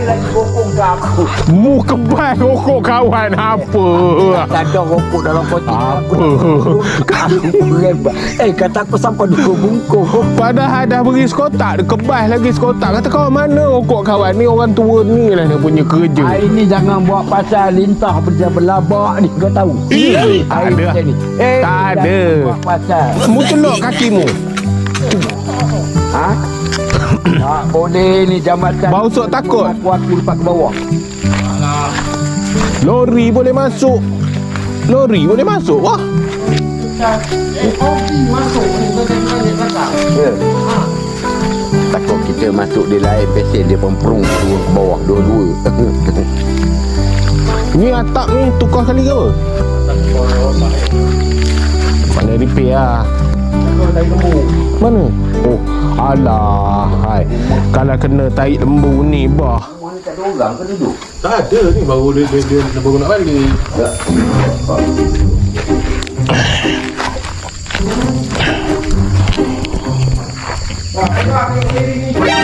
ni lagi rokok aku. Mu kebal rokok kawan apa? Tak ada rokok dalam kotak. Apa? Aku berebat. Eh, kata aku sampai dua bungkus. Padahal dah beri sekotak, dia kebas lagi sekotak. Kata kawan mana rokok kawan ni orang tua ni lah dia punya kerja. Hari ni jangan buat pasal lintah benda belabak ni kau tahu. Eh, tak ada. Eh, Tak ada. Buat pasal. Mu celok kakimu. Ha? Tak boleh ni jambatan. Bau sok takut. Aku aku lepas ke bawah. Lori boleh masuk. Lori boleh masuk. Wah. Ya. Takut kita masuk di lain pesen dia pemperung turun ke bawah dua-dua. Ni atap ni tukar kali ke apa? Mana repair lah. Mana? Oh, Alah, hai. Kalau kena tahi lembu ni, bah. Mana tak ada orang ke duduk? Tak ada ni, baru dia, dia, dia, dia baru nak balik. Tak. Tak. Tak. Tak. Tak.